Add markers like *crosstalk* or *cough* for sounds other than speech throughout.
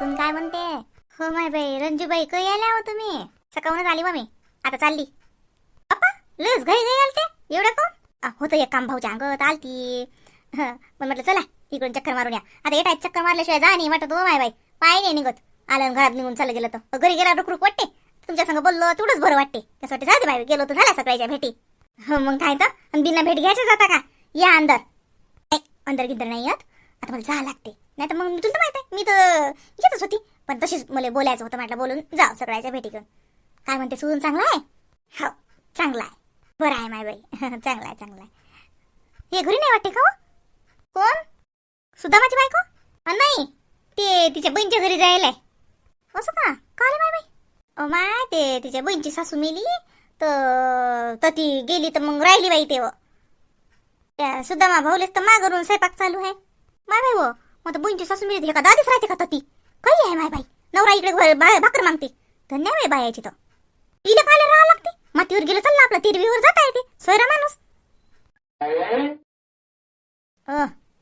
सुन काय म्हणते? हो माय बाई रंजूबाई क आल्या हो तुम्ही? सकाळूनच आली बा मी. आता चालली. अप्पा लस घाई घाई आलते? एवढं कोण? होतं एक काम भाऊच्या अंगत आलती. पण म्हटलं चला इकडून चक्कर मारून या. आता येत चक्कर मारल्याशिवाय जा नाही. वाटत हो माय बाई पाय नाही निघत. आलं घरात निघून चाललं गेलं तर घरी गेला रुकरुक वाटते? तुमच्या संग बोललो तेवढंच बरं वाटते. कसं वाटते जाते बाई गेलो तर झाला सकाळच्या भेटी. हो मग काय तर? आणि बिना भेट घ्यायच्या जाता का? या अंदर. अंदर गिंदर नाही येत. आता मला जा लागते. नाही तर मग तुला तर माहीत आहे मी तर येतच होती. पण तशीच मला बोलायचं होतं म्हटलं बोलून जाऊ सगळ्याच्या भेटी घेऊन काय म्हणते सुजून चांगला आहे? हो चांगला आहे. बरं आहे माय बाई. *laughs* चांगला आहे चांगला आहे. हे घरी नाही वाटते का कोण कोण? सुदामाची बायको? नाही ते तिच्या बहिणीच्या घरी जायला असं का? काय माय बाई? अ, माय ते तिच्या बहिणीची सासू मेली तर तर ती गेली तर मग राहिली बाई तेव्हा त्या सुदामा भाऊलेच तर मागरून स्वयंपाक चालू आहे. माय बाई हो मग तर बहिणीची सासू मिळते हे का? दादीच राहते का ती काही आहे माय बाई नवरा इकडे भाकर मागते. धन्य बाई बायाची तर तिला खायला राहा लागते. मातीवर गेलं चाललं आपलं तिरवीवर जाता येते. सोयरा माणूस.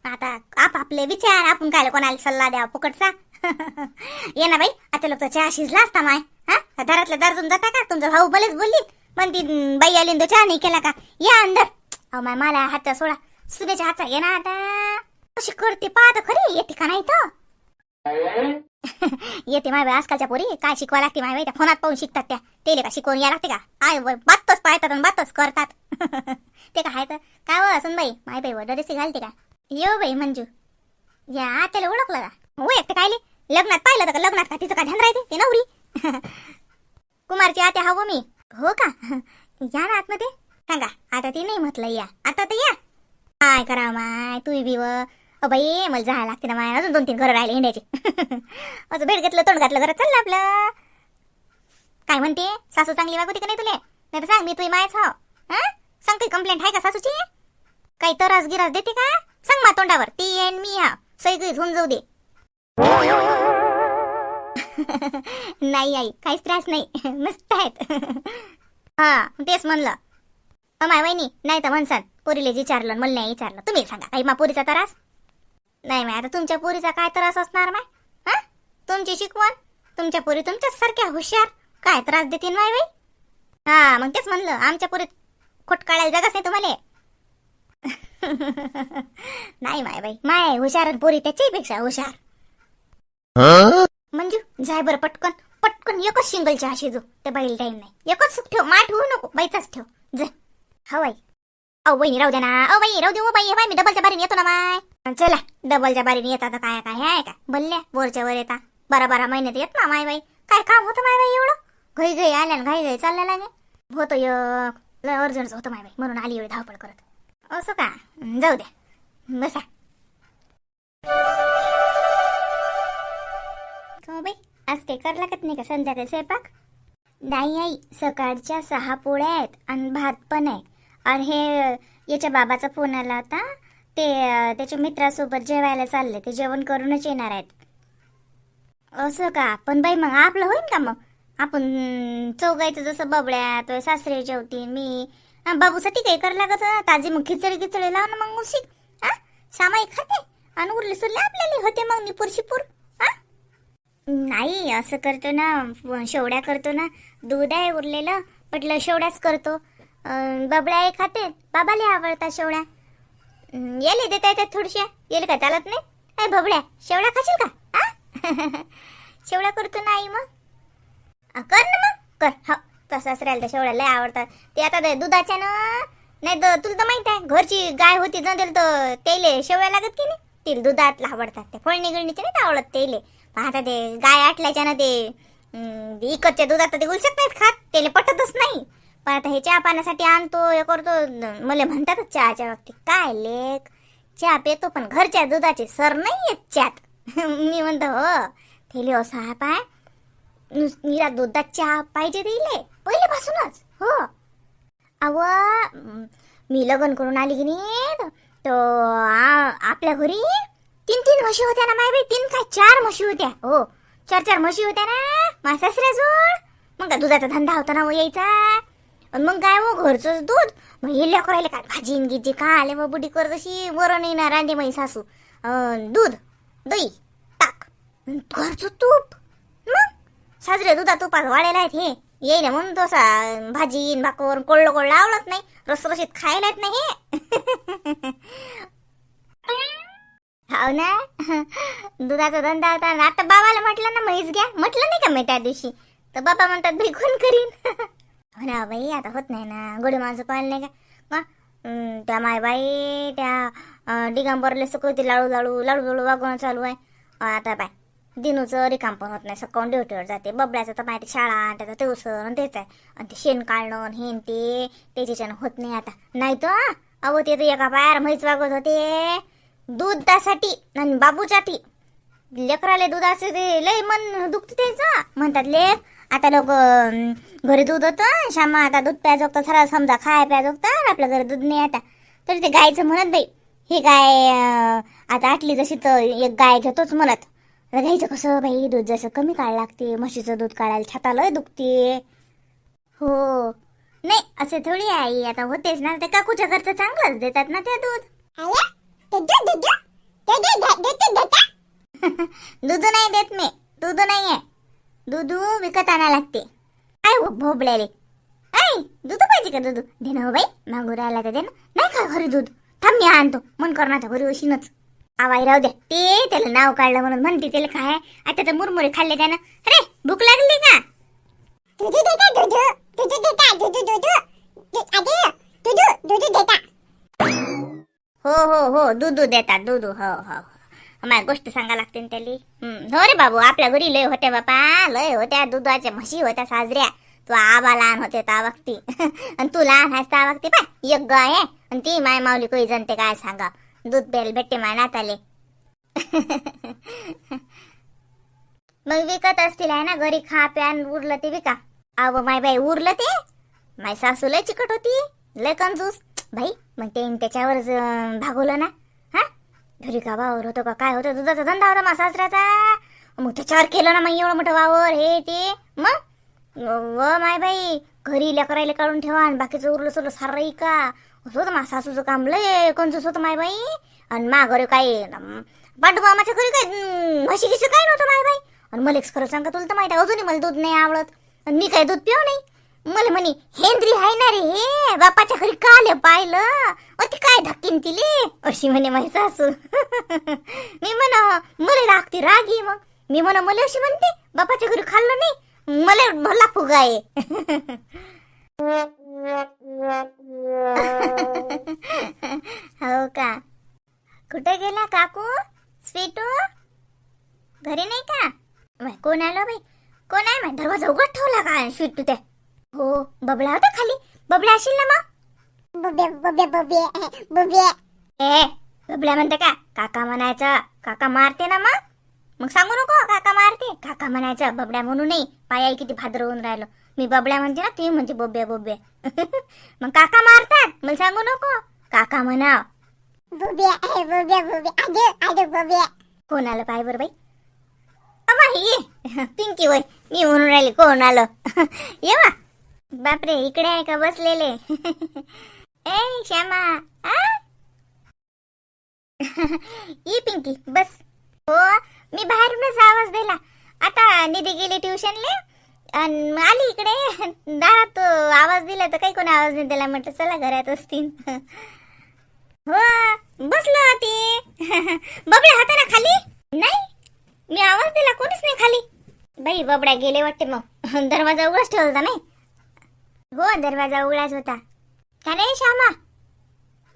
आता आप आपले विचार आपण काय कोणाला सल्ला द्या फुकटचा? *laughs* ये ना बाई आता लोक चहा शिजला असता माय. हा? दारातल्या दारातून जाता का? तुमचा भाऊ भलेच बोलली. पण ती बाई आली न तो चहा नाही केला का? या अंदर. अहो माय मला हातचा सोडा. सुनेच्या हातचा ये ना आता. कशी करते पाहत खरी येते का नाही तर? *laughs* येते माय बाई आजकालच्या पोरी. काय शिकवा लागते माय बाई? त्या फोनात पाहून शिकतात त्या. तेले का शिकवून या लागते का? आय व- बातच पाहतात आणि बातच करतात. *laughs* ते काय तर? काय व असं बाई? माय बाई व डरेसी घालते का? येऊ बाई मंजू. या आत्याला ओळखलं का? हो एकटे कायले लग्नात पाहिलं तर लग्नात का? तिचं काय ध्यान राहते? ते नवरी? *laughs* कुमारची आत्या हवं मी. हो का? या ना आतमध्ये. सांगा. आता ती नाही म्हटलं या. आता तर या. काय करा माय? तू बी व. बाई मला जायला लागते ना माया अजून दोन तीन घर राहिले हिंड्याचे. *laughs* असं भेट घेतलं तोंड घातलं घरात चाललं आपलं. काय म्हणते? सासू चांगली वागवते का नाही तुले? नाही तर सांग मी तुझी मायाच हाव. हा? सांग काही कंप्लेंट आहे का सासूची? काही तरास गिरास देते का? सांग मा तोंडावर. ती एन मी हा सगळी होऊन जाऊ दे. *laughs* नाही आई. काहीच त्रास नाही. *laughs* मस्त आहेत. हा तेच म्हणलं. माय वहिनी नाही तर म्हणसान. पोरीले विचारलं मला नाही विचारलं. तुम्ही सांगा काही मा पोरीचा त्रास? नाही माय आता तुमच्या पोरीचा काय त्रास असणार माय? हा? तुमची शिकवण? तुमच्या पोरी तुमच्याच सारख्या हुशार. काय त्रास देतील माय बाई? हा मग तेच म्हणलं आमच्या पोरीत खोट काढायला जगाच नाही तुम्हाला. *laughs* नाही माय बाई माय हुशार पोरी त्याच्याही पेक्षा हुशार. मंजू जाय बरं पटकन. पटकन एकच सिंगलच्या अशी जो ते बाईल टाईम नाही. एकच सुख ठेव मा ठेवू नको बाईचाच ठेव. जा. हवाई अहो बहिणी राहू दे ना. अहो बाई राहू दे बाई. हे मी डबलच्या बारीने येतो ना माय. चला डबलच्या बारीने येतात तर काय काय आहे का? बल्ल्या वरच्या वर येता बारा बारा महिन्यात येत ना माय बाई काय काम होतं माय बाई एवढं? घाई घाई आल्या घाई घाई चालल्या लागे होतं एक अर्जंट होतं माय बाई म्हणून आली एवढी धावपळ करत. असं का? जाऊ द्या. बसा. हो बाई आज काही कर लागत नाही का संध्याकाळी स्वयंपाक? नाही आई सकाळच्या सहा पोळ्या आहेत आणि भात पण आहे. आणि हे याच्या बाबाचा फोन आला होता. ते त्याच्या मित्रासोबत जेवायला चालले. ते जेवण करूनच येणार आहेत. असं का? पण बाई मग आपलं होईल का मग? आपण अं, चौघायचं जसं बबड्या तो सासरे जेवती मी. बाबूसाठी काही कर लागत ताजी मग खिचडी खिचडी लाव ना मग उशी हा सामाई खाते. आणि उरले सुरले आपल्याला होते मग निपूर शिपूर हा नाही असं करतो ना शेवड्या करतो ना. दूध आहे उरलेलं म्हटलं शेवड्याच करतो. बबड्या खाते. बाबाला आवडतात शेवड्या. येले देता येतात थोडशा. येईल का चालत नाही? काय भबड्या शेवडा खाशील का? आ? *laughs* शेवड्या करतो ना आई मग. कर ना मग. कर. हो तसाच राहील तर शेवड्या लय आवडतात. ते आता ते दुधाच्या ना नाही तर तुला तर माहीत आहे घरची गाय होती ना त्याला तर तेले शेवड्या लागत की नाही? तिला दुधात आवडतात. ते फळणी गिळणीचे नाही आवडत तेले? पाहता आता ते गाय आटल्याच्या ना ते इकडच्या दुधात ते गुलशक नाहीत खात. त्याला पटतच नाही. पण आता हे चहा पाण्यासाठी आणतो हे करतो. मला म्हणतातच चहाच्या बाबतीत काय लेख? चहा पितो पण घरच्या दुधाचे सर नाही येत चहात. मी म्हणतो हो थेले असं आहे पाय. नुस- निरा दुधात चहा पाहिजे दिले पहिल्यापासूनच. हो. अव मी लग्न करून आली की नाही तो आपल्या घरी तीन तीन म्हशी होत्या ना माय बाई तीन काय चार म्हशी होत्या. हो चार चार म्हशी होत्या ना माझ्या सासऱ्याजवळ. मग का दुधाचा धंदा होता ना हो यायचा. आणि मग काय हो घरचंच दूध? मग हे लेकरायला काय भाजी न गिजी का आले मग बुडी कर बरं नाही ना रांदे माझी सासू. दूध दही ताक घरचं तूप. मग? साजरे दुधा तुपात वाढायला आहेत हे. येई ना म्हणून तसा भाजी भाकर कोळलं कोळलं आवडत नाही. रसरशीत खायला येत नाही हे. *laughs* ना? दुधाचा धंदा होता. आता बाबाला म्हटलं ना म्हैस घ्या. म्हटलं नाही का मी त्या दिवशी? तर बाबा म्हणतात भिकून कोण करीन? *laughs* ना बाई आता होत नाही ना गोडी माणसं पाहिलं नाही का? मग त्या माय बाई त्या डिगांबरले दिगंबरले लाडू लाडू लाडू लाडू वागवणं चालू आहे. आता बाय दिनूचं रिकाम पण होत नाही सकाळून ड्युटीवर जाते. बबड्याचं तर माहिती शाळा त्याचं ते आणि तेच आहे. आणि ते शेण काढणं आणि हे ते त्याच्याच्यानं होत नाही आता. नाही तर अहो ते तर एका बाहेर म्हैस वागवत होते. दुधासाठी आणि बाबूसाठी लेकराले दुधाचे ते लय मन दुखते त्याचं. म्हणतात लेख आता लोक घरी दूध होतं श्यामा आता दूध प्यायचं होतं सरा समजा खाय प्यायचं होतं आपल्या घरी दूध नाही आता. तरी ते गायचं म्हणत बाई हे गाय आता आटली जशी तर एक गाय घेतोच म्हणत. गाईचं कसं बाई दूध जसं कमी काढ लागते म्हशीचं दूध काढायला छाता लय दुखते. हो. नाही असे थोडी आई आता होतेच ना ते काकूच्या घरचं चांगलंच देतात ना ते दूध दूध नाही देत मी दूध नाही आहे दूध विकत आणा लागते. काय हो भोबल्याले ऐ दूध पाहिजे का दूध दे ना हो बाई मागू राहिला तर दे ना. नाही का घरी दूध थांब मी आणतो. मन करण्याच्या घरी उशीनच. आवाई राहू द्या ते त्याला नाव काढलं म्हणून म्हणते त्याला काय? आता तर मुरमुरे खाल्ले त्यानं. अरे भूक लागली का? दुधू देता दुधू दुधू देता दुधू दुधू आधी दुधू दुधू देता. हो हो हो दूध देतात दूध हो हो. माय गोष्ट सांगा लागते त्याली. हो रे बाबू आपल्या घरी लय होत्या बापा. लय होत्या दुधाच्या म्हशी होत्या साजऱ्या. तू आबा लहान होते तावागती आणि *laughs* तू लहान आहेस तावागती पाय एक गाय आहे. आणि ती माय माऊली कोई जनते काय सांगा. दूध प्यायला भेटते माय नाताले. *laughs* मग विकत असतील आहे ना घरी खा प्यान उरलं ते विका. अव माय बाई उरलं ते? माय सासू लय चिकट होती. लय कंजूस. भाई मग ते त्याच्यावर भागवलं ना. घरी का वावर होतो का काय होतं? दुधाचा धंदा होता मा सासऱ्याचा. मग त्याच्यावर केलं ना मग एवढं मोठं वावर हे ते. मग? व माय बाई घरी लेकरायला काढून ठेवा आणि बाकीचं उरलं सुरलं सारं का? असं होतं मा सासूचं काम लय कंजूस होतं माय बाई. आणि मा घरी काय पांडू मामाच्या घरी काय म्हशी गिशी काय नव्हतं माय बाई? आणि मला एक खरं सांगा तुला तर माहिती आहे, अजूनही मला दूध नाही आवडत. आणि मी काय दूध पिऊ नाही? मला म्हणे हेंद्री आहे ना रे हे बापाच्या घरी काले पाहिलं? अ काय धक्कीन तिले? अशी म्हणे माझी सासू. *laughs* मी म्हणा मला लागते रागी मग. मी म्हणा मला अशी म्हणते बापाच्या घरी खाल्लं नाही मला भला फुगा आहे *laughs* हो का? कुठे गेला काकू? स्वीटू? घरी नाही का? कोण आलं बाई? कोण आहे माय दरवाजा उघड ठेवला का स्वीटू त्या? हो बबला होता खाली. बबला असेल ना मग? बुबे बुबे बुबे बुबे. ए बबल्या म्हणते का काका म्हणायचं काका मारते ना मग? मग सांगू नको काका मारते. काका म्हणायचं बबड्या म्हणू नाही पाया किती भाद्र होऊन राहिलो. मी बबड्या म्हणते ना ते म्हणते बोब्या बोब्या *laughs* मग काका मारतात मला सांगू नको. काका म्हणाव. बुबे बुबे बुबे. आधी आधी बुबे. कोण आलं पाय बरं बाई? अमा ये पिंकी वय. मी म्हणून राहिली कोण आलं? *laughs* ये वा. बापरे इकडे आहे का? बसलेले. *laughs* ए श्यामा. आ? *laughs* पिंकी. बस. हो मी बाहेरूनच आवाज दिला. आता निधी गेली ट्युशनले. आली इकडे. *laughs* दारात आवाज दिला तर काही कोणी आवाज नाही दिला. म्हटलं चला घरात असतील. हो बसलो ते बबड्या होता ना खाली? नाही. मी आवाज दिला कोणीच नाही खाली. बाई बबड्या गेले वाटते मग. दरवाजा उघडाच ठेवला होता नाही. हो दरवाजा उघडाच होता. का नाही श्यामा.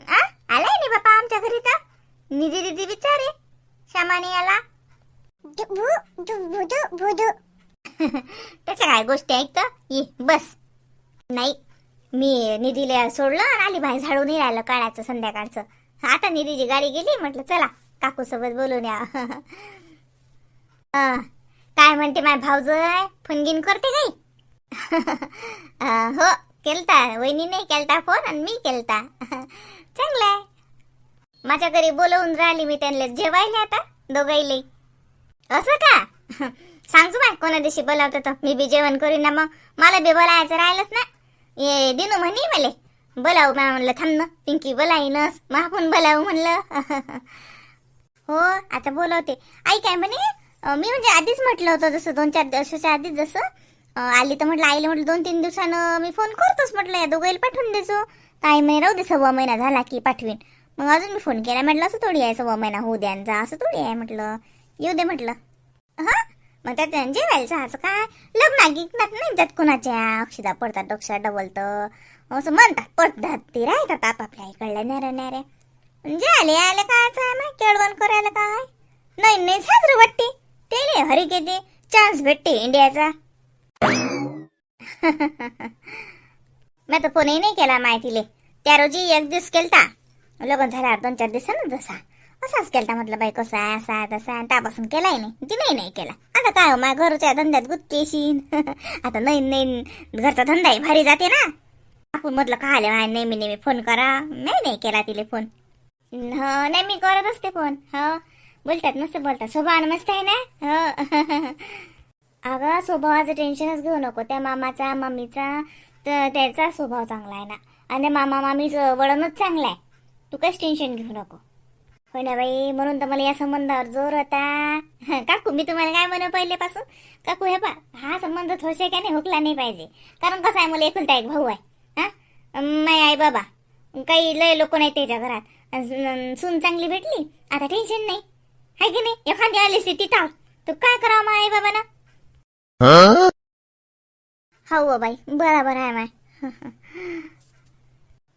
आ? आलाय नाही बापा आमच्या घरी तर. निधी दिदी विचारे श्यामाने आला *laughs* त्याच्या काय गोष्टी ऐकतं ये बस. नाही मी निधीला सोडलं आणि आली बाहेर झाडून राहिलं काढायचं संध्याकाळचं. आता निधीची गाडी गेली म्हटलं चला काकू सोबत बोलून या. *laughs* काय म्हणते माय भाऊजय? फोन करते काही? *laughs* हो केलता वहिनीने केलता फोन आणि मी केलता चांगलाय आहे माझ्या घरी बोलवून राहिली मी त्यांना जेवायला आता दोघाईले असं का सांगतो बाय कोणा दिवशी बोलावतो तर मी बी जेवण करीन ना मग मला बी बोलायचं राहिलंच ना ये दिनू म्हणे मले बोलावू म्या म्हणलं थांब ना पिंकी बोलाईनच मग आपण बोलावू म्हणलं हो आता बोलवते आई काय म्हणे मी म्हणजे आधीच म्हटलं होतं जसं दोन चार दिवसाच्या आधीच जसं आली तर म्हटलं आईला म्हटलं दोन तीन दिवसानं मी फोन करतोच म्हटलं या दोघांना पाठवून देतो काही महिना राहू दे सव्वा महिना झाला की पाठवीन. मग अजून मी फोन केला म्हटलं असं थोडी आहे सव्वा महिना होऊ द्या जा असं थोडी आहे म्हटलं. येऊ दे म्हटलं. हा? मग त्यात जेवायचं असं काय? लग्ना गिकनात नाही जात कोणाच्या. अक्षदा पडतात डोक्षा डबलतं असं म्हणतात पडतात ते राहतात आपापल्या इकडल्या नेऱ्या नेऱ्या जे आले आले काय आहे मग केळवण करायला काय? नाही नाही साजरं वाटते. ते हरी घेते चान्स भेटते इंडियाचा. *laughs* मी तर फोनही नाही केला माहितीले त्या रोजी एक दिवस केलता। लग्न झाल्यावर दोन चार दिवसानं जसा। असाच केलता म्हटलं बाई कसा आहे असा आहे तसा त्यापासून केलाय नाही. तिने नाही केला. आता काय हो माझ्या घरच्या धंद्यात गुत्तेशीन *laughs* आता नवीन नवीन घरचा धंदा भारी जाते ना. आपण म्हटलं का आले नेहमी नेहमी फोन करा. नाही नाही केला तिले फोन. हो नाही मी करत असते फोन. हो. बोलतात मस्त बोलतात. स्वभाव मस्त आहे ना? हो. *laughs* अगं स्वभावाचं टेन्शनच घेऊ नको. त्या मामाचा मम्मीचा तर त्याचा स्वभाव चांगला आहे ना. आणि मामा मामीचं वळणच चांगलं आहे. तू काहीच टेन्शन घेऊ नको. होय ना बाई? म्हणून तर मला या संबंधावर जोर होता. *laughs* काकू मी तुम्हाला काय म्हणू पहिलेपासून? काकू हे पा हा संबंध थोडसे काय नाही हुकला नाही पाहिजे. कारण कसं आहे मला एकुलता एक भाऊ आहे. हा? माय आई बाबा. काही लय लोक नाही त्याच्या घरात. सून चांगली भेटली. आता टेन्शन नाही. आहे की नाही? एखादी आली स्थिती ताव तर काय करावं मग आई बाबानं? हो? बाई बराबर आहे माय *laughs*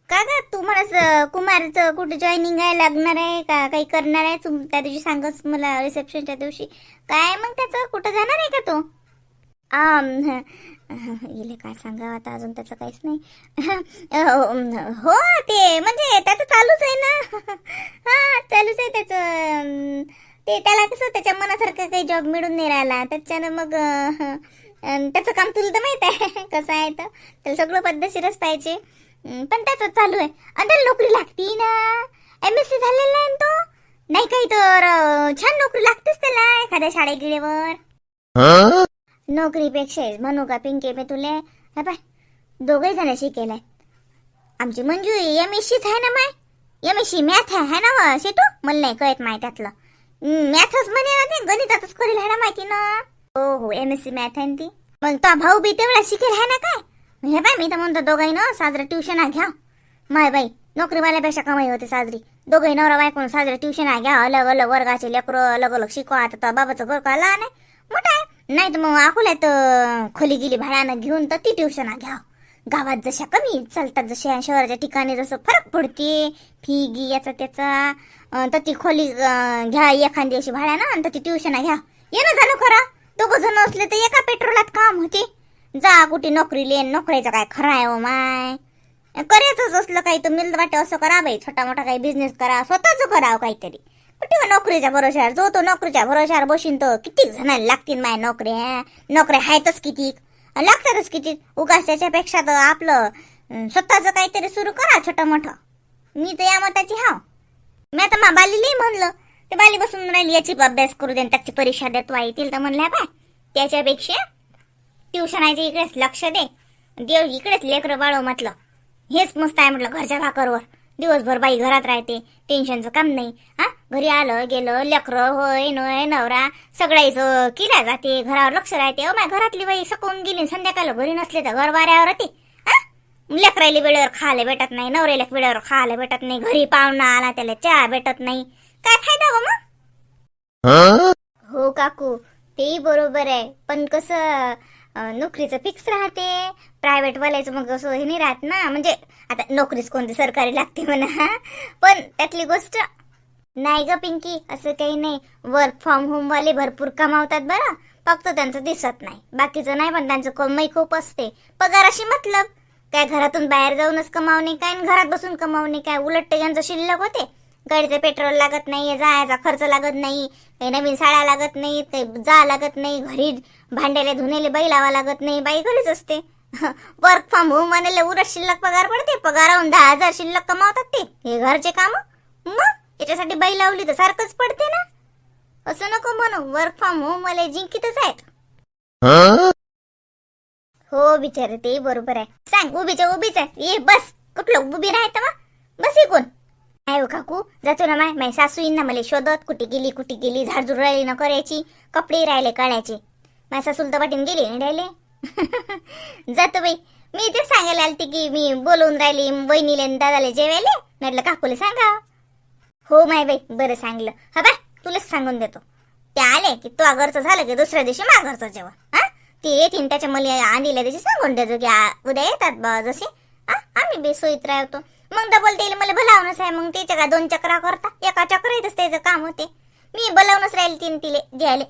का ग तू मला कुमारचं कुठे जॉईनिंग आहे लागणार आहे का? काही करणार आहे? तू त्या दिवशी सांगच मला रिसेप्शनच्या दिवशी. काय मग त्याचं? कुठं जाणार आहे का तू? आम, *laughs* इले काय सांगावं आता? अजून त्याचं काहीच नाही. *laughs* हो ते म्हणजे त्याचं चालूच आहे ना. हा चालूच आहे त्याचं ते त्याला कसं त्याच्या मनासारखं काही जॉब मिळून नाही राहिला. त्याच्यानं मग त्याचं काम तुला तर माहीत आहे. *laughs* कसं आहे तर. त्याला सगळं पद्धतशीरच पाहिजे. पण त्याचं चालू आहे. आणि त्याला नोकरी लागती ना. एम एस सी झालेला आहे ना तो. नाही काही तर छान नोकरी लागतेच त्याला एखाद्या शाळे गिळेवर. नोकरीपेक्षा म्हणू का पिंके मी तुले? पाय दोघे जण शिकेलाय. आमची मंजू एम एस सीच आहे ना माय? एम एस सी मॅथ आहे ना शेतू मला नाही कळत माय त्यातलं. मॅथच म्हणे ना ते. गणितातच करेल आहे ना माहिती ना. हो हो एम एस सी मॅथ आहे ती. मग तो भाऊ बी तेवढा शिकेल आहे ना काय? हे बाय मी तर म्हणतो दोघाही ना साजरं ट्युशन घ्या. माय बाई नोकरीवाल्यापेक्षा कमाई होते साजरी. दोघे नवरा बायकोन साजरे ट्युशन घ्या. अलग अलग वर्गाचे लेकरं अलग अलग शिकवा. आता तो बाबाचं घर का लहान आहे? मोठा आहे. नाही तर मग अकोल्यात खोली गेली भाड्यानं घेऊन तर ती ट्युशन घ्या. गावात जशा कमी चालतात जशा शहराच्या ठिकाणी जसं फरक पडते फी गी याचा त्याचा तर ती खोली घ्या एखादी अशी भाड्यानं आणि तर ती ट्युशन घ्या. येणं झालं खरं. दोघं जण असले तर एका पेट्रोलात काम होते. जा कुठे नोकरी लेन नोकरीचं काय खरं आहे हो माय. करायचंच असलं काही तर मिल वाटे असं करा बाई. छोटा मोठा काही बिझनेस करा स्वतःच करावं काहीतरी. कुठे हो नोकरीच्या भरोश्यावर? जो तो नोकरीच्या भरोश्यावर बशीन तर किती जणांना लागतील माय नोकऱ्या. नोकऱ्या आहेतच किती लागतातच किती. उगाच त्याच्यापेक्षा तर आपलं स्वतःचं काहीतरी सुरू करा छोटं मोठं. मी तर या मताची हाव. मी आता मा बालीलाही म्हणलं. ते बाली बसून राहिली याची अभ्यास करू दे त्याची परीक्षा देतो येतील तर म्हणल्या बाय. त्याच्यापेक्षा ट्युशनाच्या इकडेच लक्ष दे. देव इकडेच लेकरं बाळव म्हटलं. हेच मस्त आहे म्हटलं घरच्या भाकरवर. दिवसभर बाई घरात राहते टेन्शनचं काम नाही. हा? घरी आलं गेलं लेकरं होय नोय नवरा सगळ्याचं किल्या जाते घरावर लक्ष राहते. अ माय घरातली बाई सकून गेली संध्याकाळ घरी नसले तर घर वाऱ्यावर होते. हा? लेकरायला वेळेवर खायला भेटत नाही नवऱ्याला वेळेवर खायला भेटत नाही घरी पाहुणा आला त्याला चहा भेटत नाही. काय फायदा हो मग? हो काकू तेही बरोबर आहे. पण कसं नोकरीचं फिक्स राहते. प्रायव्हेट वाल्याचं मग असं हे नाही राहत ना. म्हणजे आता नोकरीच कोणती सरकारी लागते म्हणा. पण त्यातली गोष्ट नाही ग पिंकी असं काही नाही. वर्क फ्रॉम होम वाले भरपूर कमावतात बरं. फक्त त्यांचं दिसत नाही. बाकीचं नाही पण त्यांचं कमाई खूप असते. पगाराशी मतलब. काय घरातून बाहेर जाऊनच कमावणे काय घरात बसून कमावणे काय? उलट ते यांचं शिल्लक होते. गाडीचं पेट्रोल लागत नाही जायचा खर्च लागत नाही काही नवीन साड्या लागत नाही काही जा लागत नाही घरी भांड्याला धुण्याला बाई लावा लागत नाही बाई घरीच असते. वर्क फ्रॉम होम म्हणाले उलट शिल्लक पगार पडते. पगाराहून दहा हजार शिल्लक कमावतात ते. हे घरचे काम. मग? याच्यासाठी बाई लावली तर सारखंच पडते ना. असं नको म्हणू. वर्क फ्रॉम होम मला जिंकितच आहेत. हो बिचारे ते बरोबर आहे. सांग उभीच्या उभीच आहे. ये बस. कुठलं उभी राहतं मग? बस इकून. काय हो काकू. जातो ना माय. माय सासू ना मला शोधत. कुठे गेली कुठे गेली? झाडझुड राहिली न करायची. कपडे राहिले काढायचे. माझ्या सासूला तर पाठीन गेली राहिले. *laughs* जातो बाई. मी ते सांगायला आलते की मी बोलवून राहिली बहिणीले दादाला दादाले जेवायले. म्हटलं काकूले सांगा हो माय बाई बरं सांगलं. हा बाय तुलाच सांगून देतो. ते आले की तो अगरचं झालं की दुसऱ्या दिवशी माघरचं जेव्हा जेवण हा? ते येतील त्याच्या मुली आणलेल्या दिवशी सांगून देतो की उद्या येतात बा जसे हा? आम्ही बेसोईत राहतो. मग डबल देईल मला बोलावणंच आहे. मग त्याच्या का दोन चक्रा करता? एका चक्र येतच त्याचं काम होते. मी बोलावूनच राहील तीन तिले घ्यायले.